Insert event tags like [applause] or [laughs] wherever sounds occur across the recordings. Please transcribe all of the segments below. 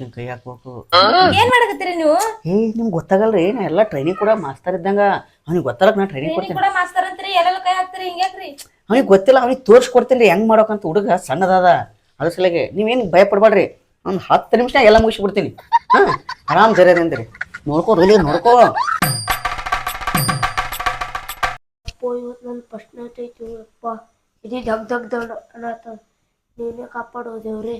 ಹಿಂಗ್ ಕೈ ಹಾಕ್ಬೇಕು. ಏನ್ ಮಾಡಕತ್ತೀರಿ ನೀವು? ಏ ನಿಮ್ಗೆ ಗೊತ್ತಾಗಲ್ರಿ ನಾ ಎಲ್ಲ ಟ್ರೈನಿಂಗ್ ಕೂಡ ಮಾಸ್ತರ್ ಇದ್ದಂಗ. ಅವ್ನಿಗೆ ಗೊತ್ತಾಗಕ್ ನಾ ಟ್ರೈನಿಂಗ್ ಕೊಡ್ತೀನಿ. ಕೂಡ ಮಾಸ್ತರ್ ಅಂತೀರಿ ಎಲ್ಲೆಲ್ಲ ಕೈ ಹಾಕ್ತೀರಿ ಹಿಂಗ್ಯಾಕ್ರಿ ಅವ್ನಿಗೆ ಗೊತ್ತಿಲ್ಲ ಅವ್ನಿಗೆ ತೋರಿಸ್ಕೊಡ್ತೀನಿ ರೀ ಹೆಂಗ್ ಮಾಡೋಕಂತ ಹುಡುಗ ಸಣ್ಣದಾದ. ಅದ್ರ ಸಲಗೆ ನೀವೇನು ಭಯ ಪಡ್ಬೇಡ್ರಿ ಒಂದು ಹತ್ತು ನಿಮಿಷ ಎಲ್ಲ ಮುಗಿಸ್ಬಿಡ್ತೀನಿ. ಹಾ ಆರಾಮ್ ಧೈರ್ಯದಿಂದ್ರಿ ನೋಡ್ಕೋ ರೋಲಿ ನೋಡ್ಕೋ. ಅಪ್ಪ ಇವತ್ತು ನನ್ನ ಪ್ರಶ್ನೆ ನೈಟ್ ಐತಿ ಅಪ್ಪ ಇಡೀ ದಗ್ ದಗ್ ದಗ್ ಅನ್ನತ್ತ ನೀನೇ ಕಾಪಾಡೋ ದೇವ್ರಿ.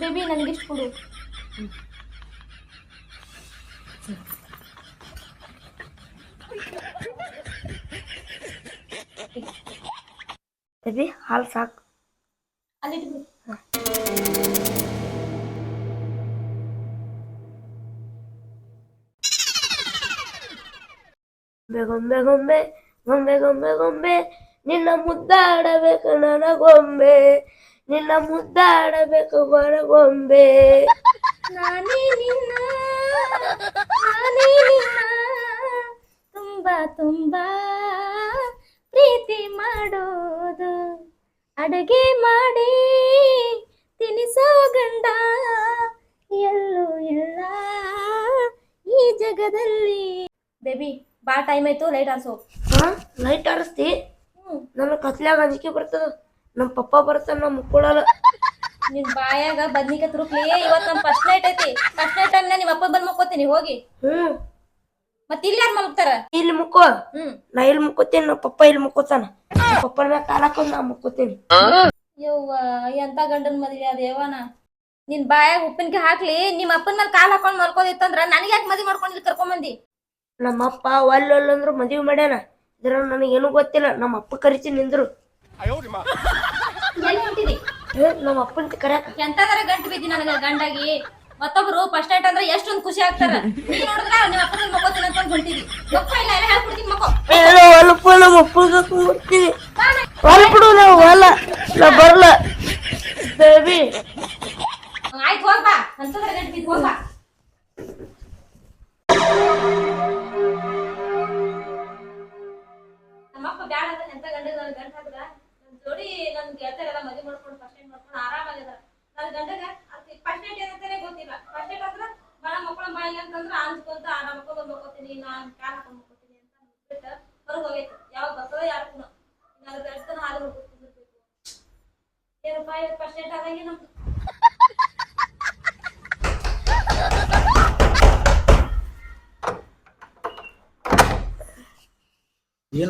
ಬೇಬಿ ನನಗಿಷ್ಟು ಕೊಡು. ಬೇಬಿ ಹಾಲು ಸಾಕು. ಅಲ್ಲಿ ಗೊಂಬೆ ಗೊಂಬೆ ಗೊಂಬೆ ಗೊಂಬೆ ಗೊಂಬೆ ನಿನ್ನ ಮುದ್ದಾಡಬೇಕು ನನಗೊಂಬೆ ನಿನ್ನ ಮುದ್ದಾಡಬೇಕು ಬರಗೊಂಬೆ ನಾನೇ ನಿನ್ನ ನಾನೇ ನಿನ್ನ. ತುಂಬಾ ತುಂಬಾ ಪ್ರೀತಿ ಮಾಡೋದು. ಅಡುಗೆ ಮಾಡಿ ತಿನಿಸೋ ಗಂಡ. ಎಲ್ಲೂ ಇಲ್ಲ ಈ ಜಗದಲ್ಲಿ. ಬೇಬಿ ಬಾ ಟೈಮ್ ಆಯ್ತು ಲೈಟ್ ಆರ್ಸೋ. ಹಾ ಲೈಟ್ ಆರಿಸ್ತಿ. ನನ್ನ ಕತ್ಲಾಗ ಅಂಜಿಕೆ ಬರ್ತದ. ನಮ್ಮ ಪಪ್ಪ ಬರ್ತಾನ ಮುಕ್ಕೊಳಲ್ಲ. ನಿನ್ ಬಾಯಾಗ ಬದ್ನಿಕಾಯಿ ತುರುಕ್ಲಿ ಇವತ್ ನಮ್ ಫಸ್ಟ್ ನೈಟ್ ಐತಿ. ಫಸ್ಟ್ ನೈಟ್ ಟೈಮ್ ನಿಮ್ಮ ಅಪ್ಪ ಬಂದ್ ಮುಕ್ಕೋತೀನಿ ಹೋಗಿ. ಹ್ಮ್. ಮತ್ ಇಲ್ಲಿ ಯಾರು ಮಲ್ಕ್ತಾರ ಇಲ್ಲಿ ಮುಕ್ಕೋ. ಹ್ಮ್. ನಾ ಇಲ್ಲಿ ಮುಕ್ಕೋತೀನಿ ನಮ್ಮ ಪಪ್ಪ ಇಲ್ಲಿ ಮುಕ್ಕೋತಾನ. ಪಪ್ಪನ ಮ್ಯಾಗ ಕಾಲ್ ಹಾಕೊಂಡ್ ನಾ ಮುಕ್ಕೋತೀನಿ. ಯವ್ವ ಎಂತ ಗಂಡನ್ ಮದ್ವೆ ಅದ ಯವ್ವನ. ನಿನ್ ಬಾಯಾಗ ಉಪ್ಪಿನಕಾಯಿ ಹಾಕ್ಲಿ ನಿಮ್ಮ ಅಪ್ಪನ ಮೇಲೆ ಕಾಲ್ ಹಾಕೊಂಡ್ ಮಲ್ಕೋದಿತ್ತಂದ್ರ ನನಗೆ ಯಾಕೆ ಮದ್ವೆ ಮಾಡ್ಕೊಂಡು ಇಲ್ಲಿ ಕರ್ಕೊಂಬಂದಿ? ನಮ್ಮ ಅಪ್ಪ ಒಲ್ಲೆ ಒಲ್ಲೆ ಅಂದ್ರು ಮದುವೆ ಮಾಡ್ಯಾನ. ಇದ್ರ ನನಗೇನು ಗೊತ್ತಿಲ್ಲ ನಮ್ಮ ಅಪ್ಪ ಕರಿತೀನಿ ನಿಂದ್ರು ಎಲ್ಲಿ [laughs] ಹೊಂಟಿದಿ ಏ, ನಮ್ಮ ಅಪ್ಪನ ಕರ್ಯಾಕ ಎಂತದಾರ ಗಂಟು ಬಿದ್ದಿ ನನಗ ಗಂಡಾಗಿ. ಮತ್ತೊಬ್ರು ಫಸ್ಟ್ ಐಟ್ ಅಂದ್ರೆ ಎಷ್ಟೊಂದ್ ಖುಷಿ ಆಗ್ತಾರ. ನೀ ನೋಡಿದ್ರ ನಿಮ್ಮ ಅಪ್ಪನ ಮಕ್ಕೋತೀನಿ ಅಂತ ಹೊಂಟಿದಿ. ಮಕ್ಕ ಇಲ್ಲ ಎಲ್ಲ ಹೇಳ್ಕೊಡ್ತೀನಿ ಮಕ್ಕೋ ಏನೋ ಹೊಲಪ್ಪ ನಮ್ಮ ಬರ್ತೀನಿ ನಾವು ಹೊಲ. ನಾ ಬರಲ್ಲ ಬೇಬಿ. ಆಯ್ತು ಹೋಗ್ಬಾ ಅಂತಂದ್ರೆ ಗಂಟು ಬಿದ್ದು ಹೋಗ್ಬಾ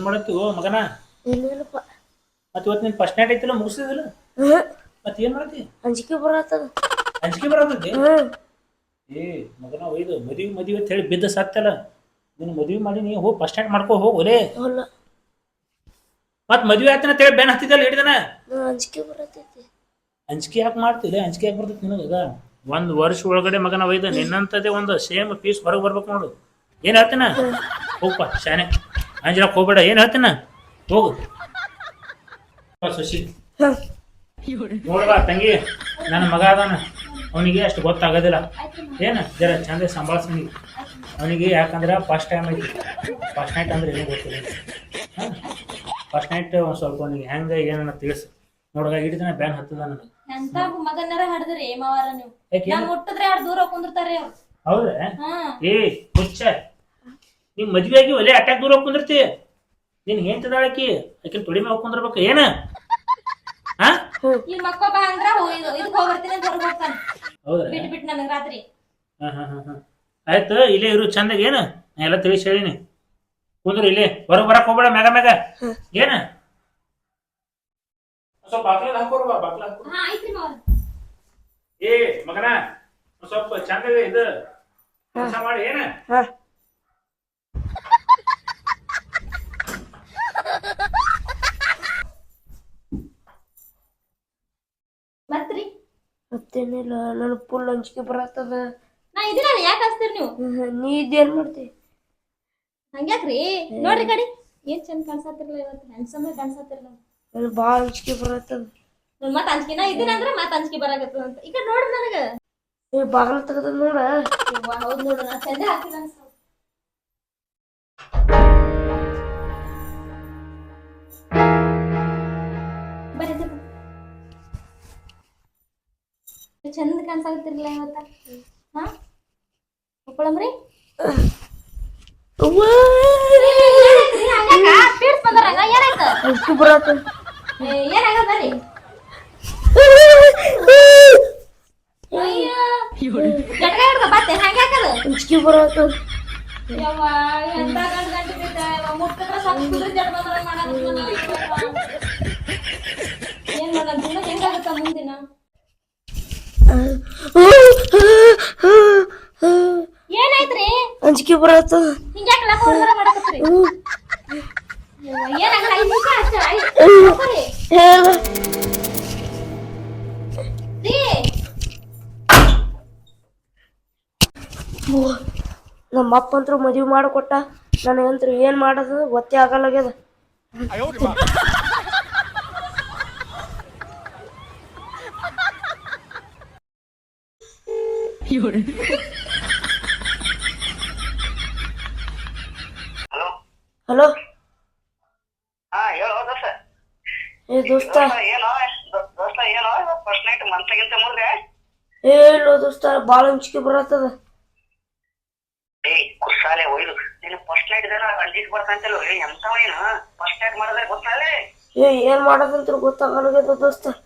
ಓ ಮಗನ? ಇಲ್ಲಪ್ಪ ಮತ್ ಇವತ್ತು ನಿನ್ ಫಸ್ಟ್ ನೈಟ್ ಐತಿಲ್ಲ ಮುಗಿಸಿದಿಲ್ಲ ಮತ್ತೆ ಮತ್ ಏನ್ ಮಾಡತ್ತಿ? ಅಂಜಿಕೆ ಬರತ್ತದ ಅಂಜಿಕೆ ಬರತೈತಿ ಏ ಮಗನ ಒಯ್ದು ಮದ್ವಿ ಮದುವೆ ಅಂತ ಹೇಳಿ ಬಿದ್ದ ಸತ್ತಲ್ಲ ನಿನ್ ಮದ್ವಿ ಮಾಡಿ ನೀ ಹೋಗಿ ಫಸ್ಟ್ ನೈಟ್ ಮಾಡ್ಕೋ ಹೋಗಿ ಒಲೆ. ಹೊಲ ಮತ್ ಮದ್ವಿ ಆತನ ಅಂತ ಹೇಳಿ ಬೆನ್ ಹತ್ತಿದ್ದಲ್ಲ ಹಿಡಿದನ? ಅಂಜಿಕೆ ಬರತ್ತೈತಿ ಅಂಜಿಕೆ ಯಾಕೆ ಮಾಡ್ತಿಲ್ಲ ಅಂಜಿಕೆ ಯಾಕೆ ಬರ್ತೈತಿ ನಿನಗ ಒಂದ್ ವರ್ಷ ಒಳಗಡೆ ಮಗನ ಒಯ್ದ ನಿನ್ನಂತದೇ ಒಂದು ಸೇಮ್ ಪೀಸ್ ಹೊರಗೆ ಬರ್ಬೇಕು ನೋಡು. ಏನ್ ಹೇಳ್ತೀನ? ಹೋಗಪ್ಪ ಶಾನೆ ಅಂಜಲಕ್ ಹೋಗ್ಬೇಡ ಏನ್ ಹೇಳ್ತೀನ? ಹೋಗು. ಬಾ ಶಶಿ. ನೋಡ್ಬಾ ತಂಗಿ ನನ್ನ ಮಗ ಅದಾನ. ಅವನಿಗೆ ಅಷ್ಟು ಗೊತ್ತಾಗೋದಿಲ್ಲ. ಏನು? ಜರ ಚಂದ ಸಂಭಾಳಿಸ್ತೀನಿ. ಅವನಿಗೆ ಯಾಕಂದ್ರೆ ಫಸ್ಟ್ ಟೈಮ್ ಐತಿ. ಫಸ್ಟ್ ನೈಟ್ ಅಂದ್ರೆ ಏನೂ ಗೊತ್ತಿಲ್ಲ. ಫಸ್ಟ್ ನೈಟ್ ಒಂದು ಸ್ವಲ್ಪ ಅವನಿಗೆ ಹೆಂಗೆ ಏನನ್ನ ತಿಳಿಸು. ನೋಡ್ಗ ಇಡೀ ದಿನ ಬ್ಯಾನ್ ಹತ್ತದ ನನಗೆ. ಎಂತ ಮಗನರ ಹಡದ್ರಿ ಮಾವಾರ ನೀವು? ಯಾಕೆ? ನಾ ಮುಟ್ಟಿದ್ರೆ ಎರಡು ದೂರ ಕುಂದಿರ್ತಾರೆ ಅವ್ರು. ಹೌದಾ? ಹಾ. ಏ ಹುಚ್ಚ. ನಿಮ್ ಮದ್ವೆ ಆಗಿ ಒಲೆ ಅಟ್ಯಾಕ್ ದೂರ ಕುಂದಿರ್ತಿ ನಿನ್ ಹೆಂತದಾಳಕಿ ಆಕಿನ ತೊಡಿ ಮೇಲೆ ಕುಂದಿರ್ಬೇಕು ಏನ? ಹಾ ಈ ಮಕ್ಕ ಬಾ ಅಂದ್ರ ಹೋ- ಇದು ಇದಕ್ ಹೋಗ್ಬರ್ತೀನಿ ಅಂತ ಹೊರಗೆ ಹೋಗ್ತಾನೆ. ಹೌದಾ? ಬಿಟ್ಟು ಬಿಟ್ಟು ನನಗ್ ರಾತ್ರಿ. ಹಾ ಹಾ ಹಾ ಹಾ. ಆಯ್ತು ಇಲ್ಲೇ ಇರು ಚಂದಾಗ ಏನು? ನಾ ಎಲ್ಲ ತಿಳಿಸಿ ಹೇಳಿನಿ ಕುಂದ್ರು ಇಲ್ಲೇ ಹೊರಗ್ ಬರಕ್ ಹೋಗ್ಬೇಡ ಮ್ಯಾಗ ಮ್ಯಾಗ. ಏನ? ಸ್ವಲ್ಪ ಬಾಕ್ಲ ಹಾಕೋರು ಬಾ ಬಾಕ್ಲ ಹಾ ಏ ಮಗನ ಒಂದ್ ಸ್ವಲ್ಪ ಚಂದಾಗ ಇದು ಕೆಲಸ ಮಾಡಿ ಏನ? ಹಾ. ಮತ್ತೇನಿಲ್ಲ ನನಗೆ ಫುಲ್ ಅಂಜಿಕೆ ಬರತ್ತದ. ನಾ ಇದೀನಲ್ಲ ಯಾಕೆ ಹಚ್ತೀರಿ ನೀವು? ನೀ ಇದೇನ್ ಮಾಡ್ತಿ? ಹಂಗ್ಯಾಕ್ರಿ? ನೋಡ್ರಿ ಕಡಿ. ಏನ್ ಚಂದ ಕಾಣ್ಸತ್ತಿರಲ್ಲ ಇವತ್ತು? ಹ್ಯಾಂಡ್ಸಮ್ ಕಾಣ್ಸತ್ತಿರಲ್ಲ. ನನಗೆ ಭಾಳ ಅಂಜಿಕೆ ಬರತ್ತದ. ಮತ್ ಅಂಜಿಕೆನ ಇದ್ದೀನಿ ಅಂದ್ರೆ ಮತ್ ಅಂಜಿಕೆ ಬರಾಕತ್ತದ ಅಂತ. ಈಗ ನೋಡ್ರಿ ನನಗ. ಏ ಬಾಗಲ ತೆಗದ ನೋಡ. ಹೌದು ನೋಡು ನಾ ಚಂದ ಹಾಕಿಲ್ಲ ಅನ್ಸ್ತದ ಸಾಕು ಕುದುರೆ ಇವತ್ತ ಬಂದ್ರ ಮಾಡಕತ್ತೀವಿ ನಾವು ಯವ್ವ. ಏನ್ ಹೆಂಗಾಗುತ್ತ ಮುಂದಿನ? ಏನಾಯ್ತ್ರಿ? ಅಂಜಿಕೆ ಬರತ್ತ. ಹಿಂಗ್ಯಾಕ್ ಏನಾಗಲ್ಲ ಐದ್ ನಿಮಿಷ ಅಷ್ಟೇ ನಮ್ಮ ಅಪ್ಪ ಅಂತೂ ಮದುವೆ ಮಾಡಿಕೊಟ್ಟ. ನನಗಂತೂ ಏನು ಮಾಡೋದು ಗೊತ್ತೇ ಆಗಲ್ಲಾಗ್ಯದ ಹಲೋ ಏ ದೋಸ್ತ。ಏ ಇಲ್ಲೋ ದೋಸ್ತ ಬಾಳ ಹಂಚಿಕೆ ಬರತ್ತದ. ಏಯ್ ಕುಸಾಲೆ ಒಯ್ದು ನೀನು ಫಸ್ಟ್ ನೈಟ್ ಇದೆಲ್ಲ ಅಂಜಿಕ್ ಬರ್ತಂತಲ್ಲ ಏ ಎಂತವ ನೀನು? ಫಸ್ಟ್ ನೈಟ್ ಮಾಡಿದ್ರೆ ಗೊತ್ತಲ್ಲ? ಏ ಏನು ಮಾಡೋದಂತ ಗೊತ್ತಾಗಲ್ಲ ದೋಸ್ತ. ಏ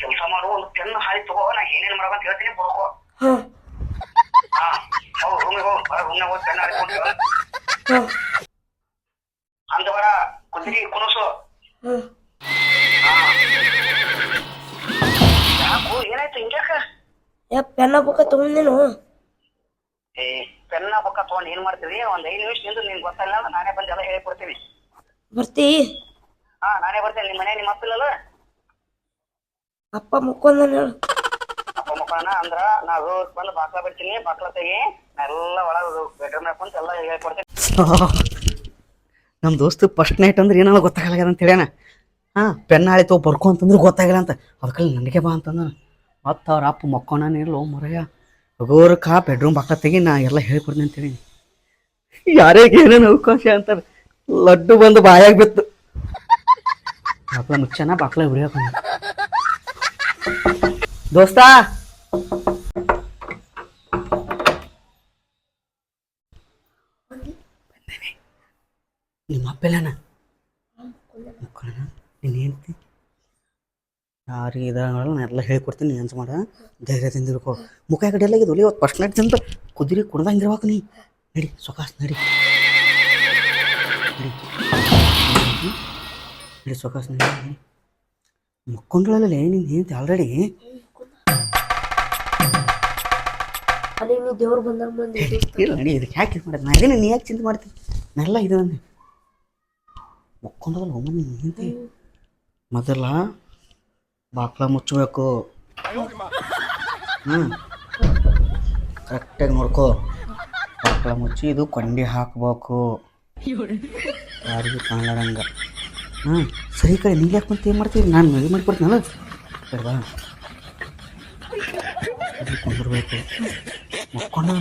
ಕೆಲಸ ಮಾಡು ಒಂದು ಪೆನ್ ಹಾಲಿ ತಗೋ ನಾ ಏನೇನ್ ಮಾಡಬೇಕಂತ ಹೇಳ್ತೀನಿ ಬರ್ಕೋ. ಹಾಂ. ಹೋಗ್ ರೂಮಿಗೆ ಹೋಗ್ ಬರ ರೂಮ್ನಾಗ ಹೋಗಿ ಪೆನ್ ಹಾಕೊಂಡು ಅಂದವರ ಕುದುರೆ ಕುಣಸು. ಯಾಕೋ ಏನಾಯ್ತು ಹಿಂಗ್ಯಾಕ ಯಾ ಪೆನ್ನ ಬುಕ್ಕ ತಗೊಂಡಿನು ಏ ಪೆನ್ನ ಬುಕ್ಕ ತಗೊಂಡ್ ಏನ್ ಮಾಡ್ತೀವಿ? ಒಂದ್ ಐದು ನಿಮಿಷ ನಿಂದು ನಿನ್ ಗೊತ್ತಲ್ಲ ನಾನೇ ಬಂದು ಎಲ್ಲ ಹೇಳ್ಕೊಡ್ತೀನಿ. ಬರ್ತಿ. ಹಾ ನಾನೇ ಬರ್ತೇನೆ ನಿಮ್ಮ ಮನೆ ನಿಮ್ಮ ಅಪ್ಪಿಲ್ಲಲ್ಲ ಅಪ್ಪ ಮುಕ್ಕೊಂದ ಹೇಳು. ಅಪ್ಪ ಮಕ್ಕಳನ್ನ ಅಂದ್ರ ನಾವು ಬಂದು ಬಾಕ್ಲ ಬಿಡ್ತೀನಿ ಬಾಕ್ಲ ತೆಗಿ ನಾ ಎಲ್ಲ ಒಳಗೆ ಬೆಡ್ರೂಮ್ ಅಂತ ಎಲ್ಲ ಹೇಳ್ಕೊಡ್ತೀನಿ ನಮ್ಮ ದೋಸ್ತ ಫಸ್ಟ್ ನೈಟ್ ಅಂದ್ರೆ ಏನೋ ಗೊತ್ತಾಗಲ್ಲ ಅಂತ ಹೇಳ್ಯಾನ. ಹಾಂ ಪೆನ್ ಆಳಿತು ಬರ್ಕೊ ಅಂತಂದ್ರೆ ಗೊತ್ತಾಗಿಲ್ಲ ಅಂತ. ಅದಕ್ಕೆ ನನಗೆ ಬಾ ಅಂತಂದ ಮತ್ತು ಅವ್ರ ಅಪ್ಪ ಮಕ್ಕೋಣ ಇರ್ಲೋ ಮರಯ್ಯ ಕಾ ಬೆಡ್ರೂಮ್ ಬಾಕ್ಲ ತೆಗಿ ನಾ ಎಲ್ಲ ಹೇಳ್ಕೊಡ್ತೀನಿ ಅಂತ ಹೇಳಿ ಯಾರಿಗೆ ಏನೇನು ಅವಕಾಶ ಅಂತಾರೆ ಲಡ್ಡು ಬಂದು ಬಾಯಾಗ ಬಿತ್ತು. ಬಾಕ್ಲ ಮುಚ್ಚನ ಬಾಕ್ಲ ಹಿಡಿಯಕ ದೋಸ್ತ. ನಿಮ್ಮ ಅಪ್ಪೆಲ್ಲನ ನೀನು ಹೇಳ್ತಿ ಯಾರಿಗೆ ಇದಾಗಲ್ಲ ನಾ ಎಲ್ಲ ಹೇಳ್ಕೊಡ್ತೀನಿ ಅನ್ಸ ಮಾಡ. ಧೈರ್ಯದಿಂದ ಇರ್ಕೋ ಮುಖ ಕಡೆ ಎಲ್ಲ ಇದು ಇವತ್ತು ಫಸ್ಟ್ ನೈಟ್ ಅಂತ ಕುದುರೆ ಕುಡ್ದಂಗಿರ್ಬೇಕು ನೀ ನಡಿ, ಸೊಕಾಸ್, ನಡಿ. ನಡಿ. ಸೊಕಾಸ್ ನಡಿ. ಮಕ್ಕೊಂಡ್ರಲ್ಲ ನಿನ್ ಹೇಳ್ತಿ ಆಲ್ರೆಡಿ ಅಲ್ಲಿ ನೀ ದೇವ್ರು ಬಂದಾಗ ಬಂದಿ ಇಲ್ಲ ನಡಿ ಇದಕ್ಕೆ ಯಾಕೆ ಇದು ಮಾಡೋದು ನೀ ಯಾಕೆ ಚಿಂತೆ ಮಾಡ್ತೀನಿ ನಾನೆಲ್ಲ ಇದು ಅಂದೆ. ಮಕ್ಕೊಂಡದಲ್ಲ ಒಮ್ಮೆ ನೀನು ಹೇಳ್ತಿ ಮೊದಲ ಬಾಕ್ಲ ಮುಚ್ಚಬೇಕು. ಹ್ಞೂ ಕರೆಕ್ಟಾಗಿ ನೋಡ್ಕೋ. ಬಾಕ್ಲ ಮುಚ್ಚಿ ಇದು ಕೊಂಡಿ ಹಾಕ್ಬೇಕು. ಯಾರಿಗೂ ಕಾಣಲಾರಂಗ. ಹ್ಞೂ. ಸರಿ ಕಡೆ ನೀನು ಯಾಕೆ ಏನು ಮಾಡ್ತೀವಿ ನಾನು ಮದುವೆ ಮಾಡಿಕೊಡ್ತೀನಲ್ಲ. ಬೇಡವಾ ಕುಂದಿರ್ಬೇಕು.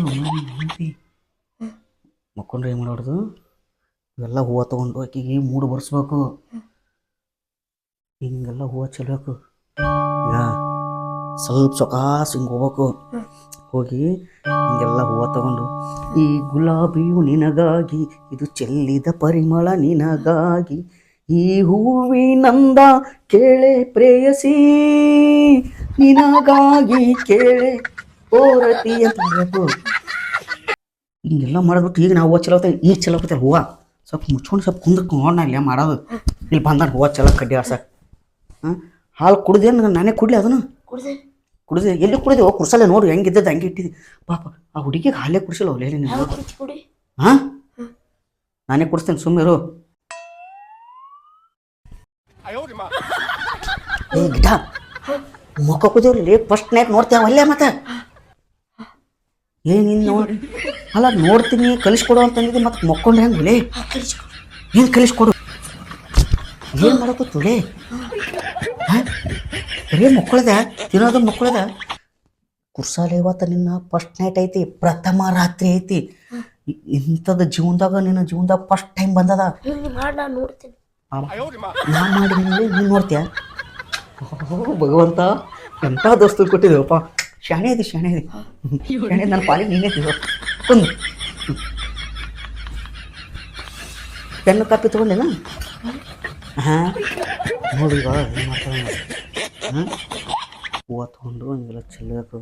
ಹೆಂಡತಿ. ಮಕ್ಕೊಂಡ್ರೆ ಏನು ಮಾಡೋದು? ಇವೆಲ್ಲ ಹೂವು ತೊಗೊಂಡು ಆಕಿಗೆ ಮೂಡು ಬರ್ಸ್ಬೇಕು. ಹಿಂಗೆಲ್ಲ ಹೂವು ಚೆಲ್ಬೇಕು. ಈಗ ಸ್ವಲ್ಪ ಸೊಕಾಸ್ ಹಿಂಗೆ ಹೋಗ್ಬೇಕು. ಹೋಗಿ ಹಿಂಗೆಲ್ಲ ಹೂವು ತಗೊಂಡು, ಈ ಗುಲಾಬಿಯು ನಿನಗಾಗಿ, ಇದು ಚೆಲ್ಲಿದ ಪರಿಮಳ ನಿನಗಾಗಿ. ಈ ಹೂವಿನಂದ ಕೇಳೆ ಪ್ರೇಯಸಿ. ನಿನಗಾಗಿ ಕೇಳೆ ಓರತಿ ಅಂತ ಹೇಳ್ಬೇಕು. ಹಿಂಗೆಲ್ಲ ಮಾಡಿಬಿಟ್ಟು ಈಗ ನಾವು ಹೂವು ಚಲೋ ಈಗ ಚಲೋಕತ್ತಲ್ಲ ಹೂವು. ಸ್ವಲ್ಪ ಮುಚ್ಕೊಂಡು ಸ್ವಲ್ಪ ಕುಂದಕ್ಕೆ ನೋಡೋಣ ಇಲ್ಲ ಮಾಡೋದು. ಇಲ್ಲಿ ಬಂದಾನ ಹೂವು ಚಲೋ ಕಡ್ಡಿ ಆಡ್ಸಕ್ಕೆ ಹಾಂ ಹಾಲು ಕುಡ್ದೇನು ನಾನೇ ಕುಡ್ಲಿ ಅದನ್ನು? ಕುಡ್ದೆ. ಕುಡಿದೆ? ಎಲ್ಲಿ ಕುಡಿದೆ? ಓ ಕುಡ್ಸಲ್ಲ ನೋಡು ಹೆಂಗಿದ್ದದ್ದು ಹಂಗೆ ಇಟ್ಟಿದ್ದೆ. ಪಾಪ ಆ ಹುಡುಗಿಗೆ ಹಾಲೇ ಕುಡಿಸಿಲ್ಲ ಕುಡಿ. ಹಾಂ? ನಾನೇ ಕುಡಿಸ್ತೇನೆ ಸುಮ್ಮಿರು ಗಿಡ. ಮುಖ ಕುದಿವ್ರಿ ಫಸ್ಟ್ ನೈಟ್ ನೋಡ್ತೇವೆ ಅಲ್ಲೇ ಮತ್ತೆ? ನೋಡಿ ಅಲ್ಲ ನೋಡ್ತೀನಿ ಕಲಿಸ್ಕೊಡು ಅಂತಂದಿದ್ದೆ ಮತ್ತೆ ಮಕ್ಕೊಂಡ್ರೆ ಹೆಂಗೆ ಏನು ಕಲಿಸ್ಕೊಡು? ಏನ್ ಮಾಡಬೇಕು ತುಳೆ ಬರೀ ಮಕ್ಕಳದ ತಿನ್ನೋದು ಮಕ್ಕಳದ. ಕುರ್ಸಾಲೆ ಇವತ್ತು ನಿನ್ನ ಫಸ್ಟ್ ನೈಟ್ ಐತಿ ಪ್ರಥಮ ರಾತ್ರಿ ಐತಿ. ಇಂಥದ್ದು ಜೀವನದಾಗ ನಿನ್ನ ಜೀವನದಾಗ ಫಸ್ಟ್ ಟೈಮ್ ಬಂದದ. ನಾ ಮಾಡಿ ನೀನು ನೋಡ್ತೀಯ? ಭಗವಂತ ಎಂಥ ದೋಸ್ತರು ಕೊಟ್ಟಿದ್ದೇವಪ್ಪ. ಶಾಣೆ ಇದೆ ಶಾಣೆ ಇದೆ. ಶಾಣೆ ನನ್ನ ಪಾಲಿಗೆ ನೀನೇ ತಿಳೋ ಒಂದು ಪೆನ್ನು ಕಾಪಿ ತೊಗೊಂಡೇನ? ಹಾಂ? ನೋಡಿ ಈಗ ಏನು ಮಾಡ್ತಾನೆ ಹಾಂ? ಹೂವು ತೊಗೊಂಡು ಹಿಂಗೆಲ್ಲ ಚೆಲ್ಲಬೇಕು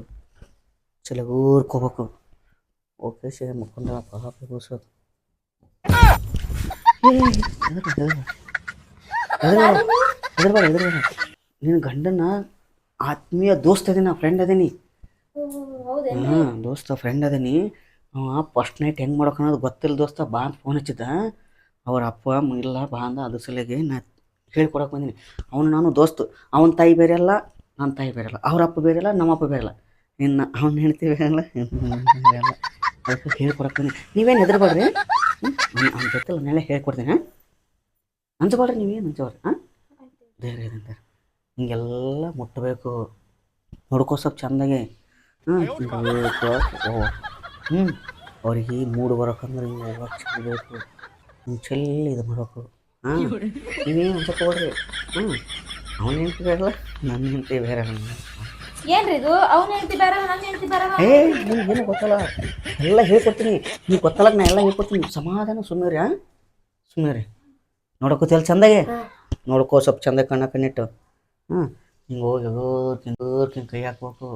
ಚೆಲಗೂರ್ಕೋಬೇಕು. ಓಕೆ ಸೇ ಮುಖಂಡ ಪಾಪ ಕೂಸೋದು ಎದುರ್ಬೇಡ ಎದುರ್ಬೇಡ ನಿನ್ನ ಗಂಡನ ಆತ್ಮೀಯ ದೋಸ್ತ ಅದೀನಿ ಫ್ರೆಂಡ್ ಅದೀನಿ. ಹಾಂ ದೋಸ್ತ ಫ್ರೆಂಡ್ ಅದೀನಿ. ಅವ ಫಸ್ಟ್ ನೈಟ್ ಹೆಂಗೆ ಮಾಡೋಕೆ ಅನ್ನೋದು ಗೊತ್ತಿಲ್ಲ ದೋಸ್ತ ಬಾ ಅಂತ ಫೋನ್ ಹಚ್ಚಿದ್ದ. ಅವ್ರ ಅಪ್ಪ ಇಲ್ಲ ಬಾ ಅಂದ ಅದ್ರ ಸಲಿಗೆ ನಾ ಹೇಳ್ಕೊಡಕ್ಕೆ ಬಂದೀನಿ. ಅವನು ನಾನು ದೋಸ್ತು ಅವನ ತಾಯಿ ಬೇರೆ ಅಲ್ಲ ನನ್ನ ತಾಯಿ ಬೇರೆ ಅಲ್ಲ ಅವ್ರ ಅಪ್ಪ ಬೇರೆ ಅಲ್ಲ ನಮ್ಮ ಅಪ್ಪ ಬೇರೆ ಅಲ್ಲ. ಇನ್ನು ಅವ್ನ ಹೆಂಡ್ತಿ ಬೇರೆ ಅಲ್ಲ ಅದಕ್ಕೆ ಹೇಳ್ಕೊಡಕ್ಕೆ ಬಂದೀನಿ. ನೀವೇನು ಹೆದರ್ಬೇಡ್ರಿ? ಅವ್ನ ಜೊತೆ ನಾಳೆ ಹೇಳ್ಕೊಡ್ತೀನಿ ಅಂಜಬೇಡ್ರಿ ನೀವೇನು ಅಂಜಬಾಡ್ರಿ ಹಾಂ? ಧೈರ್ಯ ಇದಂತೆ ಹಿಂಗೆಲ್ಲ ಮುಟ್ಟಬೇಕು ನೋಡ್ಕೋ ಸ್ವಲ್ಪ ಚಂದಾಗೆ. ಹ್ಞೂ ಓ. ಹ್ಞೂ ಅವ್ರಿಗೆ ಮೂಡ್ ಬರೋಕಂದ್ರೆ ಹಿಂಗೆ ಹೋಗಕ್ಕೆ ಚೆಲ್ಲಬೇಕು ಹಿಂಗೆ ಚೆಲ್ಲಿ ಇದು ಮಾಡಬೇಕು. ಹಾಂ. ನೀವೇನು ಅಂತ ಕೊಡ್ರಿ ಹ್ಞೂ ಅವನ ಹೆಂಡತಿ ಬೇರಲ್ಲ ನನ್ನ ಹೆಂಡತಿ ಬೇರೆ. ಏನ್ರಿ ಇದು? ಏನು ಹೆಂಡತಿ ಬೇರೆ ನನ್ನ ಹೆಂಡತಿ ಬೇರೆ ಏ ನಿಮ್ಗೇನು ಗೊತ್ತಲ್ಲ? ಎಲ್ಲ ಹೇಳ್ಕೊಡ್ತೀನಿ. ನೀವು ಗೊತ್ತಲ್ಲ ನಾ ಎಲ್ಲ ಹೇಳ್ಕೊಡ್ತೀನಿ. ಸಮಾಧಾನ ಸುಮ್ಮನೆ ಹಾಂ. ಸುಮ್ಮನೆ ನೋಡ್ಕೋತಿಯಲ್ಲ ಚಂದಾಗೆ? ನೋಡ್ಕೋ ಸ್ವಲ್ಪ ಚಂದ ಕಣ್ಣ ಕಣ್ಣಿಟ್ಟು. ಹ್ಞೂ ಹಿಂಗೆ ಹೋಗಿ ಹಿಂಗೆ ಕೈ ಹಾಕ್ಬೇಕು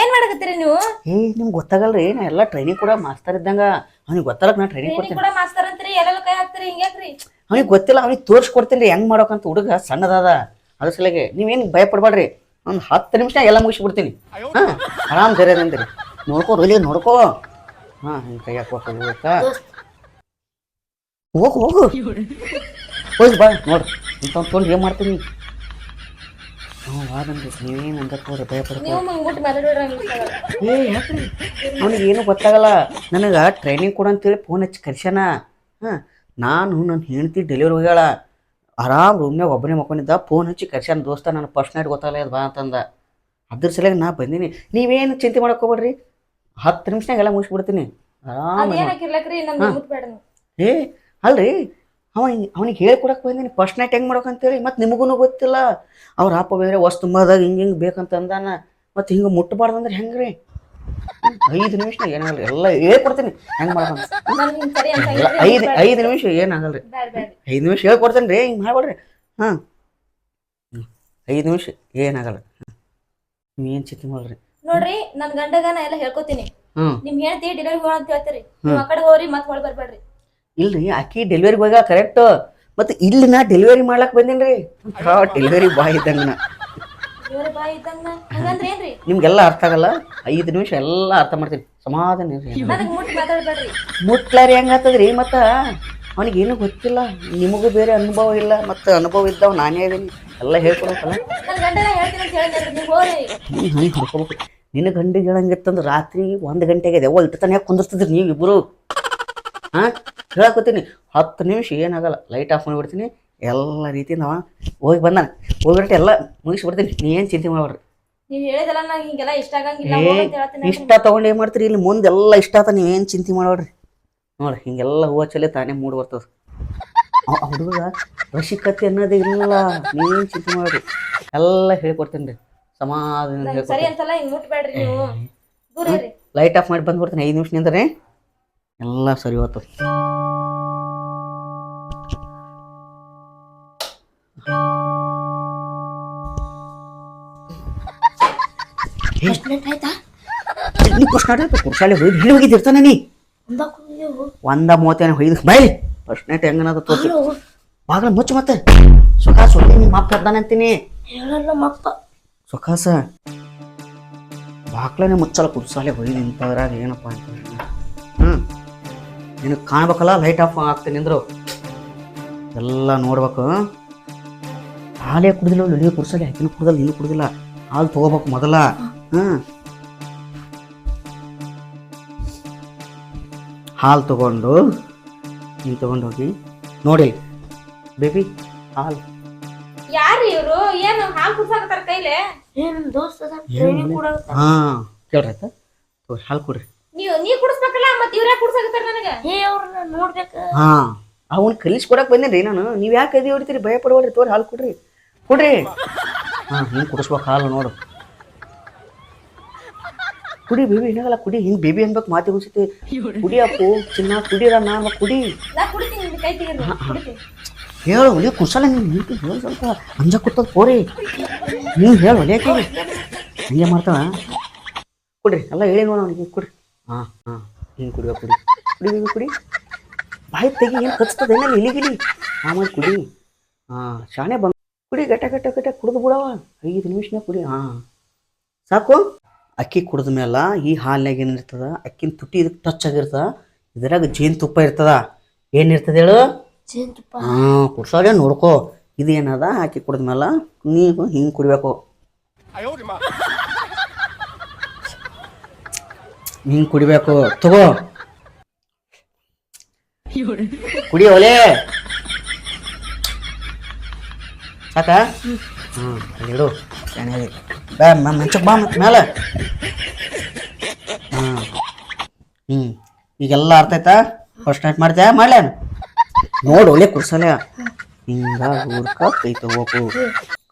ಏನ್ ಮಾಡಕತ್ತೀರಿ ನೀವು? ಏ ನಿಮ್ಗೆ ಗೊತ್ತಾಗಲ್ರಿ ನಾ ಎಲ್ಲ ಟ್ರೈನಿಂಗ್ ಕೂಡ ಮಾಸ್ತರ್ ಇದ್ದಂಗ. ಅವ್ನಿಗೆ ಗೊತ್ತಾಗಲ್ಲ ನಾ ಟ್ರೈನಿಂಗ್ ಕೊಡ್ತೀನಿ. ಕೂಡ ಮಾಸ್ತರ್ ಅಂತೀರಿ ಎಲ್ಲೆಲ್ಲ ಕೈ ಹಾಕ್ತೀರಿ ಹಿಂಗ್ಯಾಕ್ರಿ ಅವ್ನಿಗೆ ಗೊತ್ತಿಲ್ಲ ಅವ್ನಿಗೆ ತೋರಿಸ್ಕೊಡ್ತೀನಿ ರೀ ಹೆಂಗೆ ಮಾಡೋಕಂತ ಹುಡುಗ ಸಣ್ಣದಾದ. ಅದ್ರ ಸಲಗೆ ನೀವೇನು ಭಯ ಪಡ್ಬೇಡ್ರಿ ಒಂದು ಹತ್ತು ನಿಮಿಷ ಎಲ್ಲ ಮುಗಿಸ್ಬಿಡ್ತೀನಿ. ಹಾ ಆರಾಮ್ ಧೈರ್ಯದಂದ್ರಿ ನೋಡ್ಕೋ ರೋಲಿ ನೋಡ್ಕೋ. ಹಾ ಹಿಂಗೆ ಕೈ ಹಾಕ್ಬೇಕು ಹೋಗು ಹೋಗು ಹೋಗಿ. ಬಾ ನೋಡ್ರಿ ಇಂಥ ತೊಗೊಂಡು ಏನು ಮಾಡ್ತೀನಿ? ಹ್ಞೂ ವಾದಂದ್ರಿ ನೀವೇನು ಅಂತ ತೋರಿ ಭಯ ಪಡ್ಕೋ ನೀವು ಮಂಗ್ ಏ ಯಾಕ್ರಿ? ಅವ್ನಿಗೆ ಏನು ಗೊತ್ತಾಗಲ್ಲ. ನನಗೆ ಟ್ರೈನಿಂಗ್ ಕೊಡು ಅಂತೇಳಿ ಫೋನ್ ಹಚ್ಚಿ ಕರ್ಸ್ಯಾನ. ಹಾಂ ನಾನು ನನ್ನ ಹೆಂಡತಿ ಡೆಲಿವರಿ ಹೋಗ್ಯಾಳ. ಆರಾಮ್ ರೂಮ್ನಾಗ ಒಬ್ಬನೇ ಮಕ್ಕೊಂಡಿದ್ದ ಫೋನ್ ಹಚ್ಚಿ ಕರ್ಸ್ಯಾನ. ದೋಸ್ತ ನನಗೆ ಫಸ್ಟ್ ನೈಟ್ ಗೊತ್ತಾಗಲ್ಲ ಬಾ ಅಂತಂದ. ಅದ್ರ ಸಲುವಾಗಿ ನಾ ಬಂದೀನಿ. ನೀವೇನು ಚಿಂತೆ ಮಾಡ್ಕೋಬೇಡ್ರಿ ಹೋಗ್ಬೇಡ್ರಿ. ಹತ್ತು ನಿಮಿಷನಾಗೆಲ್ಲ ಮುಗಿಸ್ಬಿಡ್ತೀನಿ. ಆರಾಮ ಏ ಅಲ್ರಿ. ಅವ ಅವನಿಗೆ ಹೇಳ್ಕೊಡಕ್ಕೆ ಬಂದೀನಿ. ಫಸ್ಟ್ ನೈಟ್ ಹೆಂಗೆ ಮಾಡೋಕಂತೇಳಿ ಮತ್ತು ನಿಮಗೂ ಗೊತ್ತಿಲ್ಲ. ಅವ್ರ ಅಪ್ಪ ಬೇರೆ ವಸ್ತು ಮದಾಗ ಹಿಂಗೆ ಹಿಂಗೆ ಬೇಕಂತ ಅಂದಾನ. ಮತ್ತು ಹಿಂಗೆ ಮುಟ್ಟಬಾರ್ದು ಅಂದ್ರೆ ಹೆಂಗೆ ರೀ ಐದು ನಿಮಿಷ ಏನಾಗಲ್ಲ ಎಲ್ಲ ಹೇಳ್ಕೊಡ್ತೀನಿ ಹೆಂಗೆ ಮಾಡ್ಬೇಕಂತ ಐದ್ ಐದು ನಿಮಿಷ ಏನಾಗಲ್ಲ ರೀ ಐದು ನಿಮಿಷ ಹೇಳ್ಕೊಡ್ತೇನೆ ರೀ. ಹಿಂಗೆ ಮಾಡ್ಬೇಡ್ರಿ. ಹಾಂ. ಐದು ನಿಮಿಷ ಏನಾಗಲ್ಲ ಏನ್ ಚಿಂತೆ ಮಾಡ್ರಿ ನೋಡ್ರಿ ನನ್ ಗಂಡಗ ನಾ ಎಲ್ಲ ಹೇಳ್ಕೊತೀನಿ. ನಿಮ್ ಹೇಳ್ತಿ ಡಿಲಿವರಿ ಹೋಗ ಅಂತ ಹೇಳ್ತೀರಿ. ಆ ಕಡೆ ಹೋಗ್ರಿ ಮತ್ ಹೊಳ್ ಬರ್ಬೇಡ್ರಿ. ಇಲ್ರಿ ಆಕಿ ಡೆಲಿವರಿ ಹೋಗ ಕರೆಕ್ಟ್ ಮತ್ತೆ ಇಲ್ಲಿ ನಾ ಡೆಲಿವರಿ ಮಾಡ್ಲಾಕ್ ಬಂದೇನ್ರಿ? ಡೆಲಿವರಿ ಬಾಯ್ ಇದ್ದಂಗೆ ನಾ. ಡೆಲಿವರಿ ಬಾಯ್ ಇದ್ದಂಗ ಹಂಗಂದ್ರೆ ಏನ್ರಿ? ನಿಮ್ಗೆಲ್ಲ ಅರ್ಥ ಆಗಲ್ಲ? ಐದು ನಿಮಿಷ ಎಲ್ಲ ಅರ್ಥ ಮಾಡ್ತೀನಿ. ಸಮಾಧಾನ ಮುಟ್ಲಾರಿ ಹೆಂಗಾತದ್ರಿ ಮತ್ತು ಅವನಿಗೇನು ಗೊತ್ತಿಲ್ಲ. ನಿಮಗೂ ಬೇರೆ ಅನುಭವ ಇಲ್ಲ. ಮತ್ತು ಅನುಭವ ಇದ್ದಾವ ನಾನೇ ಇದೀನಿ. ಎಲ್ಲ ಹಂಗೆ ಹೊಡ್ಕೋಬೇಕು ನಿನ್ನ ಗಂಡಿಗೆ ಹೇಳಂಗಿತ್ತಂದ್ರೆ ರಾತ್ರಿ ಒಂದು ಗಂಟೆಗೆ ಇದೆ ಒಲ್ಟ ತನಕ ಕುಂದಿರ್ತಿದ್ರಿ ನೀವು ಇಬ್ಬರು ಹಾಂ ಹೇಳಕೋತೀನಿ ಹತ್ತು ನಿಮಿಷ ಏನಾಗಲ್ಲ. ಲೈಟ್ ಆಫ್ ಮಾಡಿಬಿಡ್ತೀನಿ. ಎಲ್ಲ ರೀತಿ ನಾವು ಹೋಗಿ ಬಂದಾನೆ. ಹೋಗಿಬಿಟ್ಟು ಎಲ್ಲ ಮುಗಿಸ್ಬಿಡ್ತೀನಿ. ನೀ ಏನು ಚಿಂತೆ ಮಾಡ್ಬೇಡ್ರಿ. ಹೇಳಿದಲ್ಲ ನಂಗೆ ಹಿಂಗೆಲ್ಲ ಇಷ್ಟ ಆಗಂಗಿಲ್ಲ ಏ ಅಂತ ಹೇಳ್ತೀನಿ ಇಷ್ಟ ತಗೊಂಡು ಏನು ಮಾಡ್ತೀರಿ? ಇಲ್ಲಿ ಮುಂದೆ ಎಲ್ಲ ಇಷ್ಟ ಆತ ನೀವೇನು ಚಿಂತೆ ಮಾಡ್ಬೇಡ್ರಿ. ನೋಡ್ರಿ ಹಿಂಗೆಲ್ಲ ಹೂವು ಚಲೆ ತಾನೇ ಮೂಡ್ ಬರ್ತದೆ. ಹುಡುಗ ರಸಿಕತೆ ಅನ್ನೋದೇ ಇಲ್ಲ. ನೀವೇನು ಚಿಂತೆ ಮಾಡ್ರಿ ಎಲ್ಲ ಹೇಳ್ಕೊಡ್ತೀನಿ ರೀ. ಸಮಾಧಾನ ನಂಗ್ ಸರಿ ಹೇಳ್ಕೊಡ್ತೀನಿ. ಅಂತಲ್ಲ ಹಿಂಗ್ ಮುಟ್ಬೇಡ್ರಿ ನೀವು. ದೂರ ಇರ್ರಿ ಲೈಟ್ ಆಫ್ ಮಾಡಿ ಬಂದ್ಬಿಡ್ತೀನಿ ಐದು ನಿಮಿಷ ನಿಂದ್ರೆ ಎಲ್ಲ ಸರಿ ಹೋಗ್ತದೆ ಕುರ್ಸಾಲೆ ಹೋಗಿ ಇಲ್ಲಿ ಹೋಗಿದ್ದಿರ್ತಾನೆ ನೀ? ಒಂದ ಮೂವತ್ತೇನು ಹೊಯ್ದು ಬೈಲಿ. ಫಸ್ಟ್ ನೈಟ್ ಹೆಂಗನದ ತೋರ್ಸಿ. ಬಾಗಲ ಮುಚ್ಚು ಮತ್ತೆ. ಸುಖಾಸ ಹೊಡಿ ನಿಮ್ಮ ಅಪ್ಪ ಇದ್ದಾನೆ ಅಂತೀನಿ. ಹೇಳಲ್ಲ ನಮ್ಮಪ್ಪ ಸುಖಾಸ. ಬಾಗ್ಲನೇ ಮುಚ್ಚಲ್ಲ ಕುರ್ಸಾಲೆ ಹೊಯ್ದು ನಿಂತದ್ರಾಗ ಏನಪ್ಪ ಅಂತ. ಹ್ಞೂ ನಿನಗೆ ಕಾಣ್ಬೇಕಲ್ಲ ಲೈಟ್ ಆಫ್ ಆಗ್ತೀನಿ ಅಂದ್ರೆ. ಎಲ್ಲ ನೋಡ್ಬೇಕು. ಹಾಲೇ ಕುಡ್ದಿಲ್ಲ ಇಳಿಯೋ ಕುರ್ಸಲ್ಲಿ ಹಾಕಿನ ಕುಡ್ದಲ್ಲ ನೀನು ಕುಡ್ದಿಲ್ಲ. ಹಾಲು ತಗೋಬೇಕು ಮೊದಲ. ಹಾಂ ಹಾಲು ತಗೊಂಡು ನೀನು ತಗೊಂಡು ಹೋಗಿ. ನೋಡಿ ಬೇಬಿ ಹಾಲು. ಯಾರು ಇವರು? ಏನು ಹಾಲು ಕುಡ್ಸಾಕತ್ತಾರ ಕೈಲೆ ಏನು ದೋಸ್ತ ಹಾ ಕೇಳ್ರಿ ಆಯ್ತಾ? ಹಾಲು ಕೊಡ್ರಿ. ಕುಡಿಸ್ಬೇಕಲ್ಲ ಮತ್ ಇವ್ರೇ ಕುಡ್ಸಾಕತ್ತಾರ ನನಗ? ಏ ಅವ್ರನ್ನ ನೋಡ್ಬೇಕ. ಹಾ. ಅವನ್ ಕಲಿಸ್ ಕೊಡಕ್ ಬಂದೇನ್ರಿ ನಾನು? ನೀವ್ ಯಾಕೆ ಅದಿ ಹೊಡಿತೀರಿ? ಭಯ ಪಡಬೇಡ್ರಿ ತೋರಿ ಹಾಲು ಕೊಡ್ರಿ. ಕೊಡ್ರಿ. ಹಾ ಹಿಂಗ್ ಕುಡಿಸ್ಬೇಕು ಹಾಲು ನೋಡು. ಕುಡಿ ಬೇಬಿ ಏನಾಗಲ್ಲ ಕುಡಿ. ಹಿಂಗ್ ಬೇಬಿ ಅನ್ಬೇಕು ಮಾತಿ ಗುಡ್ಸೈತಿ ಕುಡಿ ಅಪ್ಪು ಚಿನ್ನ ಕುಡಿರ ನಾನು ಕುಡಿ. ನಾ ಕುಡಿತೀನಿ ನಿಮ್ ಕೈ ತೆಗೆದು ಕುಡಿತೀನಿ. ಹೇಳು ಒಲೆ ಕುಶಲ ನೀನು ಹೇಳು ಸ್ವಲ್ಪ. ಅಂಜ ಕೂತದ ಪೋರಿ ನೀವು ಹೇಳು ಒಲೆ ಹಂಗೆ ಮಾಡ್ತಾಳ. ಕೊಡ್ರಿ ಎಲ್ಲ ಹೇಳಿ ನೋಡ ಅವನಿಗೆ ಕುಡ್ರಿ. ಹಾಂ ಹಾಂ. ಹಿಂಗೆ ಕುಡಿಯೋ ಕುಡಿ. ಕುಡಿ ಬೇಬಿ ಕುಡಿ. ಬಾಯಿ ತೆಗಿ ಏನು ಹಚ್ತದೆ ಏನಲ್ಲಿ ಇಲಿಗಿಲಿ ಆಮೇಲೆ ಕುಡಿ. ಹಾಂ ಶಾಣೆ ಬಂದು ಕುಡಿ ಗಟ್ಟ ಗಟ್ಟ ಗಟ್ಟ ಕುಡಿದು ಬಿಡವ ಐದು ನಿಮಿಷನಾಗ ಕುಡಿ. ಹಾಂ ಸಾಕು. ಅಕ್ಕಿ ಕುಡಿದ ಮೇಲೆ ಈ ಹಾಲಿನಾಗ ಏನಿರ್ತದ ಅಕ್ಕಿನ ತುಟಿ ಇದಕ್ಕೆ ಟಚ್ ಆಗಿರ್ತದ ಇದ್ರಾಗ ಜೇನುತುಪ್ಪ ಇರ್ತದ. ಏನಿರ್ತದೆ ಹೇಳು? ಜೇನುತುಪ್ಪ. ಹಾಂ ಕುಡ್ಸೋಡೆ ನೋಡ್ಕೋ. ಇದೇನದ? ಅಕ್ಕಿ ಕುಡಿದ ಮೇಲೆ ನೀವು ಹಿಂಗೆ ಕುಡಿಬೇಕು. ಹಿಂಗೆ ಕುಡಿಬೇಕು. ತಗೋ. ಕುಡಿ ಒಲೆ. ಸಾಕ? ಹ್ಞೂ ಇಡು. ಚೆನ್ನಾಗಿ ಬಾ ಮಂಚಕ್ಕೆ ಬಾ ಮತ್ತೆ ಮೇಲೆ ಹ್ಮ್. ಹ್ಞೂ ಈಗೆಲ್ಲ ಅರ್ಥ ಆಯ್ತಾ? ಫಸ್ಟ್ ನೈಟ್ ಮಾಡ್ತಾ ಮಾಡ್ಲೇನು ನೋಡು ಒಲೆ ಕುಡ್ಸಲ್ಲ ಹಿಂಗ ಊರ್ಕ ಕೈ ತಗೋಬೇಕು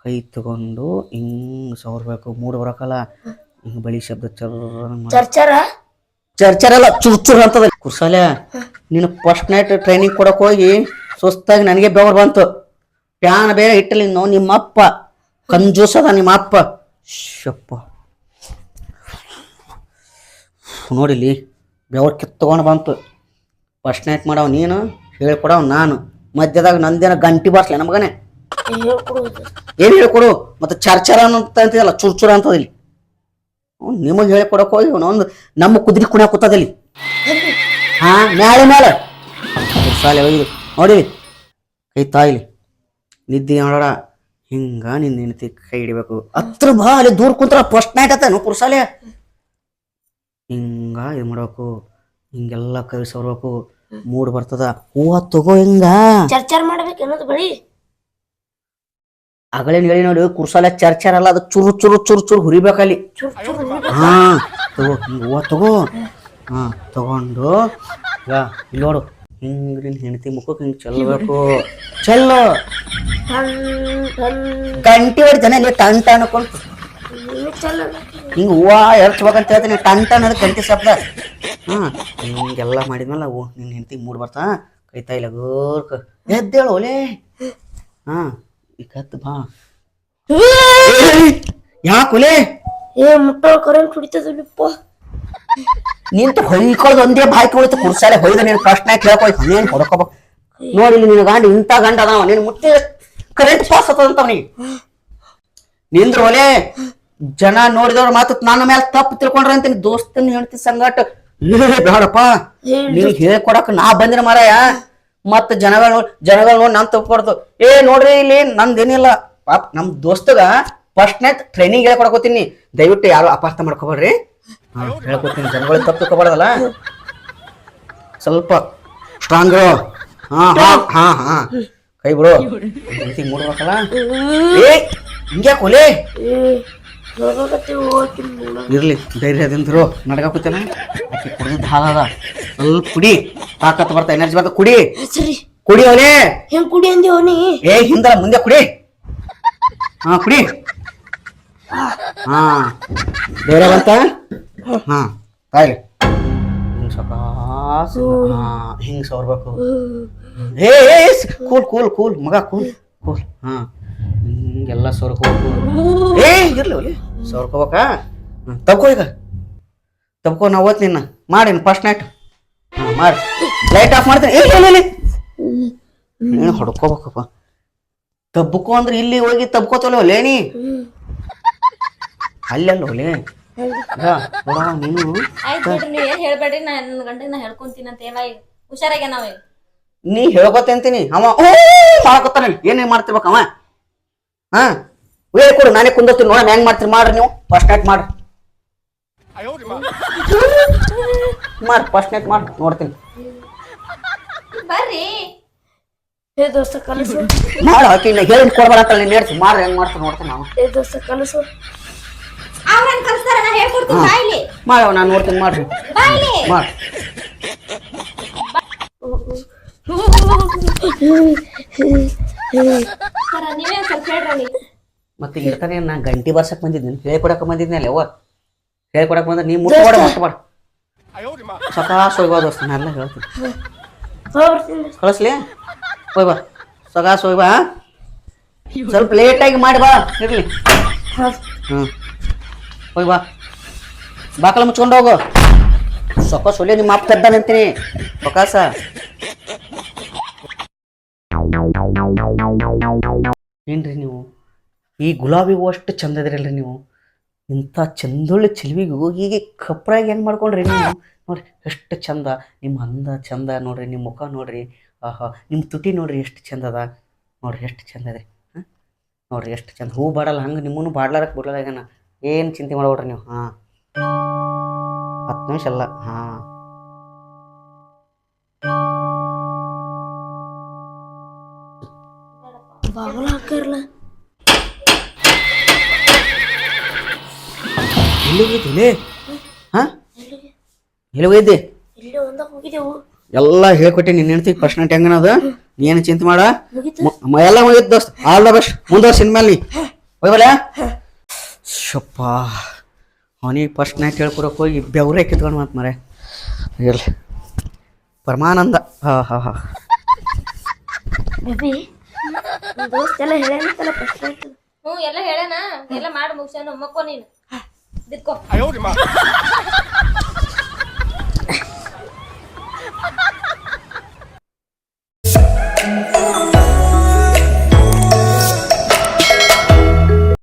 ಕೈ ತಗೊಂಡು ಹಿಂಗ್ ಸವರ್ಬೇಕು. ಮೂಡ್ ಬರಕಲ್ಲ. ಹಿಂಗ್ ಬಳಿ ಶಬ್ದ ಚರ್ ಚರ್ಚರ? ಚರ್ಚರಲ್ಲ ಚುರ್ ಚುರ್ ಅಂತದ ಕುರ್ಸಲ ನೀನು ಫಸ್ಟ್ ನೈಟ್ ಟ್ರೈನಿಂಗ್ ಕೊಡಕ್ ಹೋಗಿ ಸುಸ್ತಾಗಿ ನನಗೆ ಬೆವರು ಬಂತು. ಪ್ಯಾನ್ ಬೇರೆ ಇಟ್ಟಲಿ ನೋ ನಿಮ್ಮಪ್ಪ. ಕಂಜೂಸ್ ಅದ ನಿಮ್ಮ ಅಪ್ಪ ಶಪ್ಪ. ನೋಡಿಲಿ ಬೆವರ್ ಕಿತ್ಕೊಂಡು ಬಂತು. ಫಸ್ಟ್ ನೈಟ್ ಮಾಡವ್ ನೀನು ಹೇಳ್ಕೊಡವ್ ನಾನು. ಮಧ್ಯದಾಗ ನಂದೇನ ಗಂಟಿ ಬಾರ್ಸ್ಲೆ ನಮಗನೆ. ಏನು ಹೇಳ್ಕೊಡು? ಮತ್ತೆ ಚರ್ಚರ ಅಂತ ಅಂತಿದಲ್ಲ ಚುರ್ ಚುರ ಅಂತದ ಇಲ್ಲಿ ನಿಮಗೆ ಹೇಳ್ಕೊಡಕ್ ಹೋಗಿ ಒಂದು ನಮ್ಮ ಕುದುರೆ ಕುಣ ಕೂತದಲ್ಲಿ ಹಾ, ಮ್ಯಾಲೆ ಮೇಳೆ ಸಾಲೆ ಒಯ್ದು. ನೋಡಿಲಿ ಕೈ ತಾಯಿಲಿ. ನಿದ್ದೆ ನೋಡೋಣ. ಹಿಂಗ ನಿನ್ನ ಹೆಂಡತಿ ಕೈ ಹಿಡಿಬೇಕು. ಹತ್ರ ಬಾ ಅಲ್ಲಿ ದೂರ ಕುಂತ್ರ ಫಸ್ಟ್ ನೈಟ್ ಆತ ನೋ ಪುರುಸಾಲೆ? ಹಿಂಗ ಇದು ಮಾಡ್ಬೇಕು. ಹಿಂಗೆಲ್ಲ ಕೈ ಸೋರ್ಬೇಕು ಮೂಡ್ ಬರ್ತದ. ಹೂವ ತಗೋ ಹಿಂಗ. ಚರ್ಚರ್ ಮಾಡ್ಬೇಕು ಬಳಿ. ಅಗಳೇನ್ ಹೇಳಿ ನೋಡಿ ಕುರ್ಸಲ ಚರ್ಚರ್ ಅಲ್ಲ ಅದು ಚುರು ಚುರು ಚುರು ಚುರು ಹುರಿಬೇಕಲ್ಲಿ. ಹಾ ತಗೋ ಹಿಂಗ ಹೂವ ತಗೋ. ಹಾ ತಗೊಂಡು ಇಲ್ಲಿ ನೋಡು. ಹಿಂಗ್ ನಿನ್ ಹೆಂಡತಿ ಮುಖಕ್ಕೆ ಹಿಂಗೆ ಚೆಲ್ಲಬೇಕು ಚೆಲ್ಲು. ಗಂಟಿ ಹೊಡಿ ಜನ ನೀವು ಟನ್ ಟನ್ ಅನ್ಕೊಂತ ಹಿಂಗೆ ಚಲ್ಲ ಹಿಂಗ್ ಹೂವ ಎರ್ಚ್ಬೇಕಂತ ಹೇಳ್ತೀನಿ ಟನ್ ಟನ್ ಅದು ಗಂಟಿ ಶಬ್ದ. ಹಾ ಹಿಂಗೆಲ್ಲ ಮಾಡಿದ್ಮೇಲೆ ಓ ನಿನ್ನ ಹೆಂಡತಿ ಮೂಡ್ ಬರ್ತಾ ಕೈ ಇಲ್ಲ ಗೋರ್ಕ ಎದ್ದೇಳು ಒಲೆ. ಹಾ. ಈ ಕತ್ ಬಾ ಯಾಕೆ ಒಲೆ ಏ ಮುಟ್ಟೋ ಕರೆಂಟ್ ಹೊಡಿತದಲ್ಲಪ್ಪ ನಿಂತು ಹೊಯ್ಕೊಳ್ಳೋದು ಒಂದೇ ಬಾಯಿ ತೊಳಿತು ಕುರ್ಸಾಲೆ ಹೊಯ್ದ ನೀನು ಪ್ರಶ್ನೆ ಕೇಳ್ಕೊಯ್ ಏನ್ ಹಂಗೇನು ಹೊಡ್ಕೋಬೇಕು ನೋಡಿ ನಿನ್ನ ಗಂಡ ಇಂಥ ಗಂಡ ಅದಾವ ನೀನು ಮುಟ್ಟಿ ಕರೆಂಟ್ ಪಾಸ್ ಆತದಂತ ನೀ ನಿಂದ್ರ ಒಲೆ ಜನ ನೋಡಿದವ್ರ ಮಾತು ನನ್ನ ಮೇಲೆ ತಪ್ಪು ತಿಳ್ಕೊಂಡ್ರ ಅಂತ ದೋಸ್ತನ್ ಹೇಳ್ತಿ ಸಂಗಾಟ. ಏ ಬೇಡಪ್ಪ ನಿನಗೆ ಹೇಳ್ಕೊಡಕ್ ನಾ ಬಂದಿರ ಮಾರಾಯ. ಮತ್ತ ಜನಗಳು ಜನಗಳು ನೋಡಿ ನಾನು ತಪ್ಪಾರ್ದು ಏ, ನೋಡ್ರಿ ಇಲ್ಲಿ ನಂದೇನಿಲ್ಲ. ಪಾಪ, ನಮ್ ದೋಸ್ತಗ ಫಸ್ಟ್ ನೈಟ್ ಟ್ರೈನಿಂಗ್ ಹೇಳ್ಕೊಡಕೋತೀನಿ. ದಯವಿಟ್ಟು ಯಾರು ಅಪಾರ್ಥ ಮಾಡ್ಕೋಬೇಡ್ರಿ. ಹೇಳ್ಕೊತೀನಿ ಜನಗಳು ತಪ್ಪು ತಗೋಬಾರ್ದಲ್ಲ ಸ್ವಲ್ಪ ಸ್ಟ್ರಾಂಗ್ ಹಾ ಹಾ ಹಾ ಹಾ. ಕೈ ಬಿಡು. ಮೂಡ್ಬೇಕಲ್ಲ. ಏ ಹಿಂಗ್ಯಾ ಕೊಲೆ ಇರ್ಲಿ ಧೈರ್ಯದಿಂದ್ರು ನಡ್ಕಾಕತ್ತೇನ ಆಕೆ ಕುಡಿದ ಹಾಲದ ಸ್ವಲ್ಪ ಕುಡಿ ತಾಕತ್ ಬರ್ತಾ ಎನರ್ಜಿ ಬರ್ತಾ ಕುಡಿ. ಸರಿ. ಕುಡಿ ಅವನೇ. ಹೆಂಗ್ ಕುಡಿ ಅಂದಿ ಅವನಿ? ಏ ಹಿಂದ ಮುಂದೆ ಕುಡಿ. ಹಾ ಕುಡಿ. ಹಾ. ಬೇರೆ ಬಂತ? ಹಾ ತಾಯಿ ಹಿಂಗ್ ಸಕಾಸ. ಹಾ ಹಿಂಗ್ ಏ ಕೂಲ್ ಕೂಲ್ ಕೂಲ್ ಮಗ ಕೂಲ್ ಕೂಲ್. ಹಾ. ಹಿಂಗೆಲ್ಲ ಸೋರ್ಕೋಬೇಕು ಏ ಇರ್ಲಿ ಒಲಿ ಸೋರ್ಕೋಬೇಕಾ? ತಬ್ಕೋ ಈಗ. ತಬ್ಕೋ ನಾ ಓದ್ ನಿನ್ನ ಮಾಡಿ ಫಸ್ಟ್ ನೈಟ್ ಹಾ ಮಾಡಿ. ಲೈಟ್ ಆಫ್ ಮಾಡ್ತೀನಿ. ಏ ಇಲ್ಲ ನೀನು ಹೊಡ್ಕೋಬೇಕಪ್ಪ. ತಬ್ಕೋ ಅಂದ್ರೆ ಇಲ್ಲಿ ಹೋಗಿ ತಬ್ಕೋತಲ್ಲ ಒಲೆ ನೀ. ಅಲ್ಲೆಲ್ಲ ಒಲೆ. ನೋಡವ ನೀನು. ಆಯ್ತು ಬಿಡ್ರಿ ನೀವ್ ಏನ್ ಹೇಳ್ಬೇಡ್ರಿ ನಾ ನನ್ನ ಗಂಡನ ಹೇಳ್ಕೊಂತೀನಿ ಅಂತ ಏನ ಈಗ ಹುಷಾರಾಗ್ಯ ನಾವ್ ಈಗ ನೀ ಹೇಳ್ಕೊತೆ ಅಂತೀನಿ. ಅವ ಓ ಮಾಡ್ಕೊತಾನೆ ಏನೇನ್ ಮಾಡ್ತಿರ್ಬೇಕು ಅವ? ಹಾ? ಹೇಳಿ ಕೊಡು ನಾನೇ ಕುಂದರ್ತೀನಿ ನೋಡ ಹೆಂಗ್ ಮಾಡ್ತೀರಿ? ಮಾಡ್ರಿ ನೀವು. ಫಸ್ಟ್ ನೈಟ್ ಮಾಡ್ರಿ. ಮಾಡ್ರಿ ಫಸ್ಟ್ ನೈಟ್ ಮಾಡ್ರಿ. ನೋಡ್ತೀನಿ. ಬರ್ರಿ. ಏ ದೋಸ್ತ ಕಲಸು ಮಾಡು ಆಕಿ ನಾ ಹೇಳಿ ಕೊಡ್ಬೇಡ ಅಂತ ನೀನು ಹೇಳ್ತೀನಿ ಮಾಡ್ರಿ ಹೆಂಗೆ ಮಾಡ್ತೀನಿ ನೋಡ್ತೀನಿ ನಾವು. ಏ ದೋಸ್ತ ಕಲಸು ಅವ್ರನ್ ಕಲಿಸ್ತಾರ ನಾ ಹೇಳ್ಕೊಡ್ತೀನಿ ಬಾಯ್ಲಿ ಮಾಡವ ನಾನು ನೋಡ್ತೀನಿ ಮಾಡ್ರಿ. ಬಾಯ್ಲಿ ಮಾಡಿ ಸರ ನೀವೇ ಒಂದ್ ಸ್ವಲ್ಪ ಹೇಳ್ರಿ ಅವ್ನಿಗೆ. ಮತ್ತೆ ಇರ್ತಾನೆ ನಾ ಗಂಟಿ ಬರ್ಸಕ್ ಬಂದಿದ್ದೀನಿ. ಹೇಳ್ಕೊಡಕ್ಕೆ ಬಂದಿದ್ನಲ್ಲ ಯಾವ ಹೇಳ್ಕೊಡಕ್ ಬಂದ್ರೆ ನೀ ಮುಟ್ಬೇಡ ಮುಟ್ಬೇಡ ಸಕಾಸ್ ಹೋಗ್ಬಾ ದೋಸ್ತ ನಾನೆಲ್ಲ ಎಲ್ಲ ಹೇಳ್ತೀನಿ. ಕಳಿಸ್ಲಿ? ಹೋಗ್ಬಾ ಬಾ. ಹೋಗ್ಬಾ ಸ್ವಲ್ಪ ಲೇಟಾಗಿ ಮಾಡಿ ಬಾ ಇರ್ಲಿ. ಹ್ಞೂ ಹೋಯ್ ಬಾ. ಬಾಕಲ ಮುಚ್ಕೊಂಡು ಹೋಗು. ಸೊಕ್ಕ ಸೊಲೆ ನಿಮ್ಮ ಅಪ್ಪ ಕದ್ದಾನೆ ಅಂತೀನಿ ಸೊಕಾಸ. ಏನ್ರಿ ನೀವು? ಈ ಗುಲಾಬಿ ಹೂವು ಅಷ್ಟು ಚಂದ ಇದ್ರಲ್ರಿ ನೀವು. ಇಂಥ ಚಂದೊಳ್ಳೆ ಚಿಲ್ವಿಗೆ ಹೋಗಿ ಕಪ್ರಾಗಿ ಹೆಂಗೆ ಮಾಡ್ಕೊಂಡ್ರಿ ನೀವು? ನೋಡ್ರಿ, ಎಷ್ಟು ಚಂದ. ನಿಮ್ಮ ಅಂದ ಚಂದ ನೋಡ್ರಿ, ನಿಮ್ಮ ಮುಖ ನೋಡ್ರಿ. ಆಹಾ, ನಿಮ್ಮ ತುಟಿ ನೋಡ್ರಿ ಎಷ್ಟು ಚಂದದ ಅದ. ನೋಡ್ರಿ, ಎಷ್ಟು ಚಂದ ಇದೆ ಹಾಂ ನೋಡ್ರಿ, ಎಷ್ಟು ಚಂದ. ಹೂ ಬಾಡಲ್ಲ, ಹಂಗೆ ನಿಮ್ಮನ್ನು ಬಾಡ್ಲಾರಕ್ಕೆ ಬಿಡ್ಲಾಗನ ಏನು ಚಿಂತೆ ಮಾಡ್ಬೇಡ್ರಿ ನೀವು? ಹಾಂ. ಹತ್ತು ನಿಮಿಷ ಅಲ್ಲ. ಹಾಂ. ಬಾಗಲ ಎಲ್ಲಿ ಹೋಗಿದ್ದಿ ಹಾಂ ಎಲ್ಲಿ ಹೋಗಿದ್ದಿ ಇಲ್ಲಿ ಒಂದ ಹೋಗಿದ್ದೆವು ಎಲ್ಲ ಹೇಳ್ಕೊಟ್ಟೆ ನಿನ್ನ ಹೆಂಡತಿ ಪ್ರಶ್ನೆ ಹೆಂಗನದ ನೀ ಏನು ಚಿಂತೆ ಮಾಡ? ಮ- ಎಲ್ಲ ಮುಗಿತ್ ದೋಸ್ತ್. ಆಲ್ ದ ಬೆಸ್ಟ್ ಮುಂದುವರ್ಸಿ ಇನ್ಮೇಲೆ ನೀ ಹೋಗ್ಬಲ್ಲ ಶಪ್ಪ. ಅವನಿಗೆ ಫಸ್ಟ್ ನೈಟ್ ಹೇಳ್ಕೊಡಕ್ಕೆ ಹೋಗಿ ಬೆವರೇ ಕಿತ್ಕೊಂಡು ಮಾತು ಮರೆ ಇರಲಿ. ಪರಮಾನಂದ. ಹಾ ಹಾ ಹಾ. ಬೇಬಿ ದೋಸ್ತೆಲ್ಲ ಹೇಳೇನಂತಲ್ಲ ಫಸ್ಟ್ ಹ್ಞೂ ಎಲ್ಲ ಹೇಳೇನ ಎಲ್ಲ ಮಾಡಿ ಮುಗಿಸ್ಯಾನ ಮಕ್ಕೋ ನೀನು ಬಿದ್ಕೋ